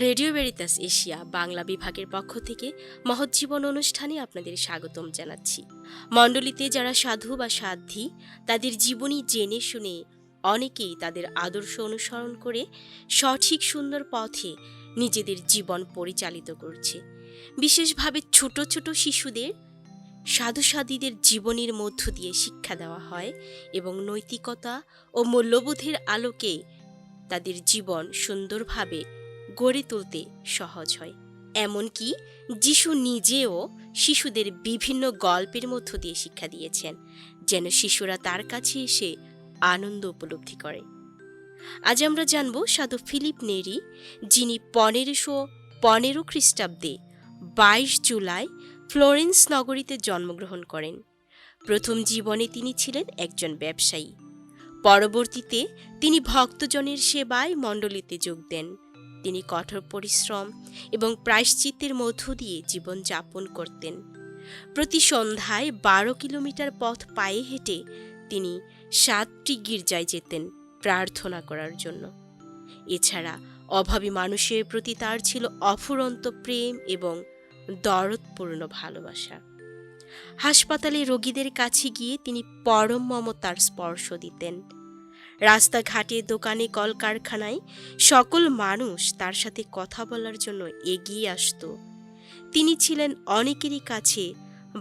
Radio বেরিতাস Asia Bangla বিভাগের পক্ষ থেকে মহজ্জীবন অনুষ্ঠানে আপনাদের স্বাগতম জানাচ্ছি। মণ্ডলীতে যারা সাধু বা সাধ্বী, তাদের জীবনী জেনে শুনে অনেকেই তাদের আদর্শ অনুসরণ করে সঠিক সুন্দর পথে নিজেদের জীবন পরিচালিত করছে। বিশেষভাবে ছোট ছোট শিশুদের সাধু সাধীদের জীবনের মধ্য দিয়ে শিক্ষা দেওয়া হয় এবং নৈতিকতা ও মূল্যবোধের আলোকে তাদের জীবন সুন্দরভাবে গড়ে তুলতে সহজ হয়। এমনকি যিশু নিজেও শিশুদের বিভিন্ন গল্পের মধ্য দিয়ে শিক্ষা দিয়েছেন, যেন শিশুরা তার কাছে এসে আনন্দ উপলব্ধি করে। আজ আমরা জানব সাধু ফিলিপ নেরি, যিনি পনেরোশো পনেরো খ্রিস্টাব্দে বাইশ জুলাই ফ্লোরেন্স নগরীতে জন্মগ্রহণ করেন। প্রথম জীবনে তিনি ছিলেন একজন ব্যবসায়ী। পরবর্তীতে তিনি ভক্তজনের সেবায় মণ্ডলীতে যোগ দেন। তিনি কঠোর পরিশ্রম এবং প্রায়শ্চিত্তের মধ্য দিয়ে জীবন যাপন করতেন। প্রতি সন্ধ্যায় বারো কিলোমিটার পথ পায়ে হেঁটে তিনি সাতটি গির্জায় যেতেন প্রার্থনা করার জন্য। এছাড়া অভাবী মানুষের প্রতি তার ছিল অফুরন্ত প্রেম এবং দরদপূর্ণ ভালোবাসা। হাসপাতালে রোগীদের কাছে গিয়ে তিনি পরম মমতার স্পর্শ দিতেন। রাস্তাঘাটে, দোকানে, কলকারখানায় সকল মানুষ তার সাথে কথা বলার জন্য এগিয়ে আসত। তিনি ছিলেন অনেকেরই কাছে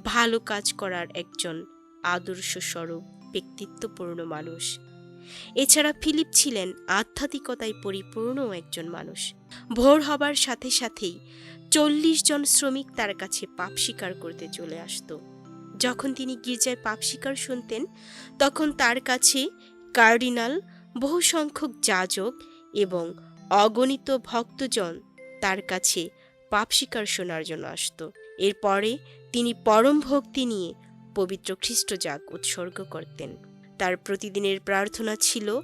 ভালো কাজ করার একজন আদর্শ স্বরূপ ব্যক্তিত্বপূর্ণ মানুষ। এছাড়া ফিলিপ ছিলেন আধ্যাত্মিকতায় পরিপূর্ণ একজন মানুষ। ভোর হবার সাথে সাথেই চল্লিশ জন শ্রমিক তার কাছে পাপ স্বীকার করতে চলে আসত। যখন তিনি গির্জায় পাপ স্বীকার শুনতেন, তখন তার কাছে কার্ডিনাল বহু সংখ্যক যাজক এবং অগণিত ভক্তজন তার কাছে পাপ শিকার শোনার জন্য আসত। এরপরে তিনি পরম ভক্তি নিয়ে পবিত্র খ্রিস্টজাগ উৎসর্গ করতেন। তার প্রতিদিনের প্রার্থনা ছিল,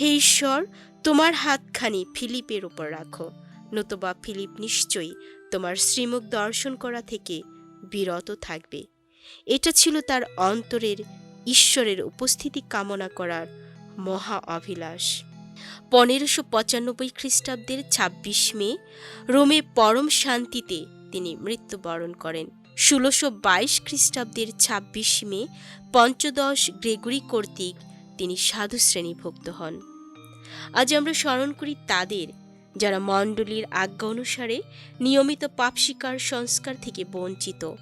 হে ঈশ্বর, তোমার হাতখানি ফিলিপের উপর রাখো, নতুবা ফিলিপ নিশ্চয়ই তোমার শ্রীমুখ দর্শন করা থেকে বিরত থাকবে। এটা ছিল তার অন্তরের ঈশ্বরের উপস্থিতি কামনা করার মহা অভিলাষ। পনেরোশো পঁচানব্বই খ্রিস্টাব্দের ছাব্বিশ মে, রোমে পরম শান্তিতে তিনি মৃত্যুবরণ করেন। ষোলোশো বাইশ খ্রিস্টাব্দের ছাব্বিশ মে, পঞ্চদশ গ্রেগরি কর্তৃক তিনি সাধু শ্রেণীভুক্ত হন। আজ আমরা স্মরণ করি তাদের, যারা মণ্ডলীর আজ্ঞা অনুসারে নিয়মিত পাপ শিকার সংস্কার থেকে বঞ্চিত।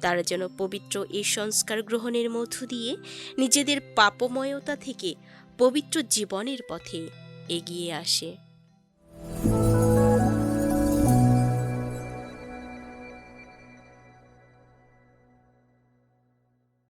তারা যেন পবিত্র এই সংস্কার গ্রহণের মধ্য দিয়ে নিজেদের পাপময়তা থেকে পবিত্র জীবনের পথে এগিয়ে আসে।